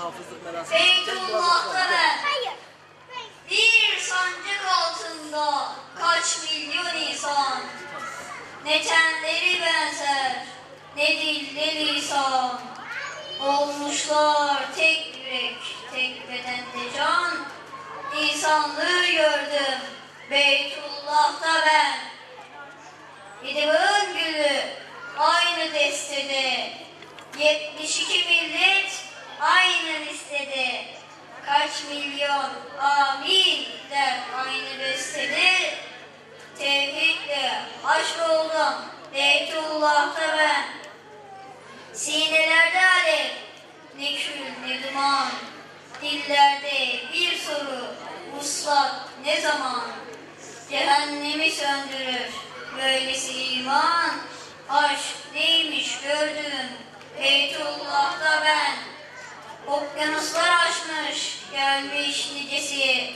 hafızlık merasimi. Beytullah'ta ben Hayır. bir sancak altında kaç milyon insan? Ne tenleri benzer ne dilleri lisan olmuşlar tek yürek tek bedende can. İnsanlığı gördüm Beytullah'ta ben. İdibın gülü aynı destede 72 millet listede Kaç milyon? Amin. Der. Aynı bestede Tevhidle aşk oldum Beytullah'ta ben. Sinelerde alev ne kül ne duman. Dillerde bir soru. Vuslat ne zaman? Cehennemi söndürür. Böylesi iman. Aşk neymiş gördüm Beytullah'ta ben Okyanuslar aşmış. Gelmiş nicesi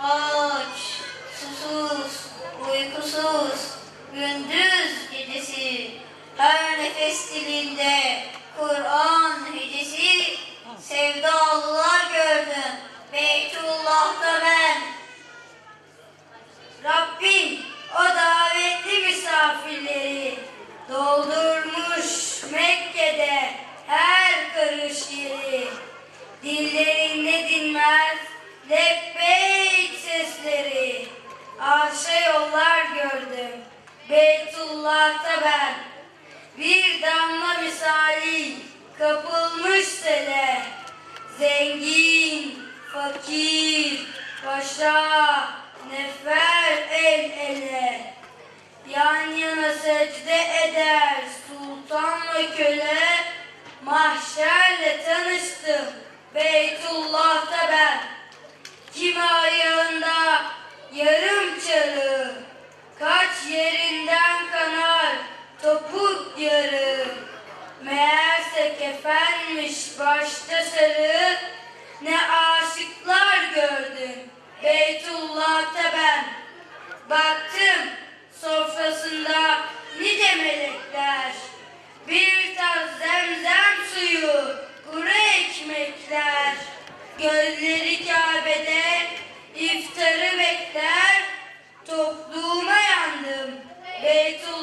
Aç, susuz, uykusuz, gündüz gecesi. Her nefes dilinde Zengin, fakir, paşa, nefer el ele. Yan yana secde eder sultanla köle. Mahşerle tanıştım Beytullah'ta ben. Kimi ayağında yarım çarı, Baktım sofrasında nice melekler, bir tas zemzem suyu, kuru ekmekler, gözleri Kabe'de iftarı bekler, topluğuma yandım Beytullah'ta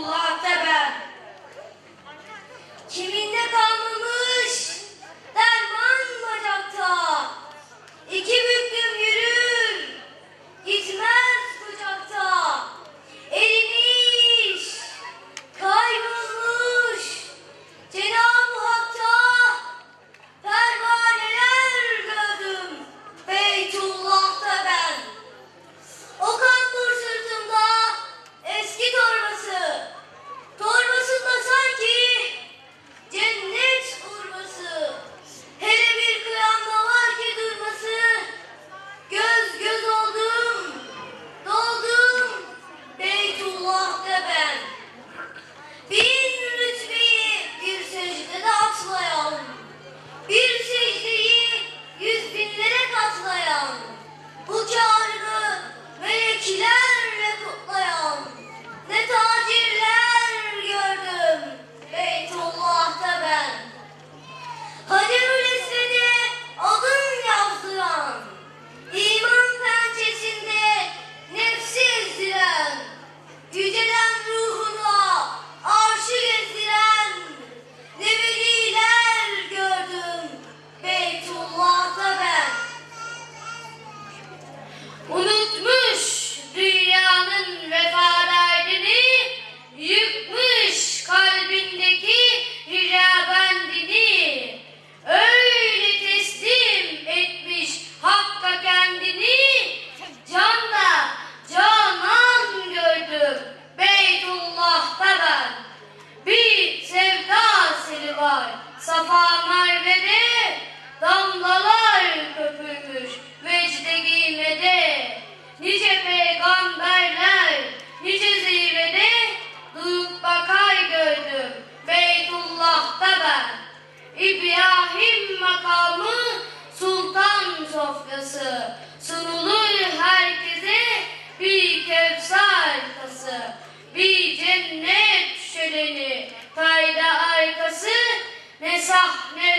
Amén.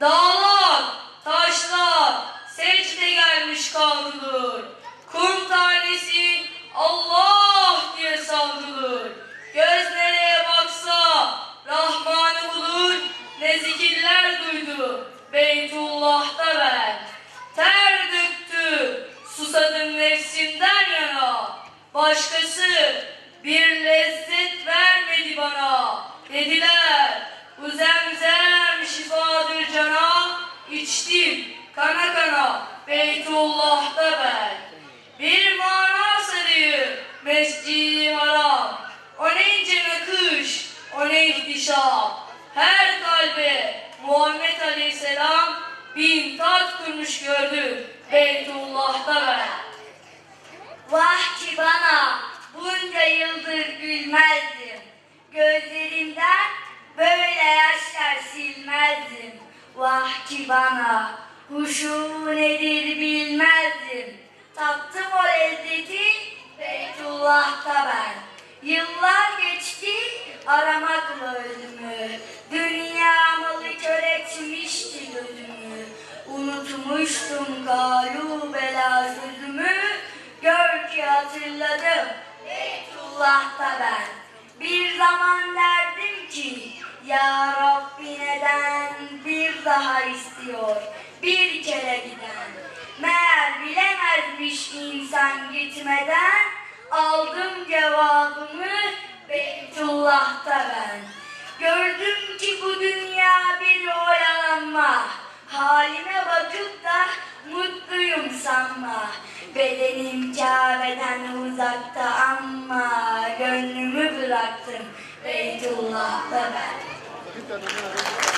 Dağlar, taşlar, secde gelmiş kavrulur. Kum tanesi Allah diye savrulur. Göz nereye baksa Rahman'ı bulur. Ne zikirler duydu Beytullah'ta ben. Ter döktü, susadım nefsimden yana. Başkası bir lezzet vermedi bana. Dediler, bu zemzem şifadır cana. İçtim kana kana Beytullah'ta ben. Bir mana sarıyor Mescid-i Haram. O ne ince nakış, o ne ihtişam. Her kalbe Muhammed Aleyhisselam bin tat kurmuş gördüm Beytullah'ta ben. Vah ki bana bunca yıldır gülmezdim. Gözlerimden böyle yaşlar silmezdim. Vah ki bana huşu nedir bilmezdim. Tattım o lezzeti Beytullah'ta ben. Yıllar geçti aramakla ölümü. Dünya malı kör etmişti gözümü. Unutmuştum galu bela sözümü. Gör ki hatırladım Beytullah'ta ben. Bir zaman derdim ki Ya Rabbi neden bir daha istiyor bir kere giden. Meğer bilemezmiş insan gitmeden aldım cevabımı Beytullah'ta ben. Gördüm ki bu dünya bir oyalanma. Halime bakıp da mutluyum sanma. Bedenim Kabe'den uzakta ama gönlümü bıraktım Beytullah'ta ben.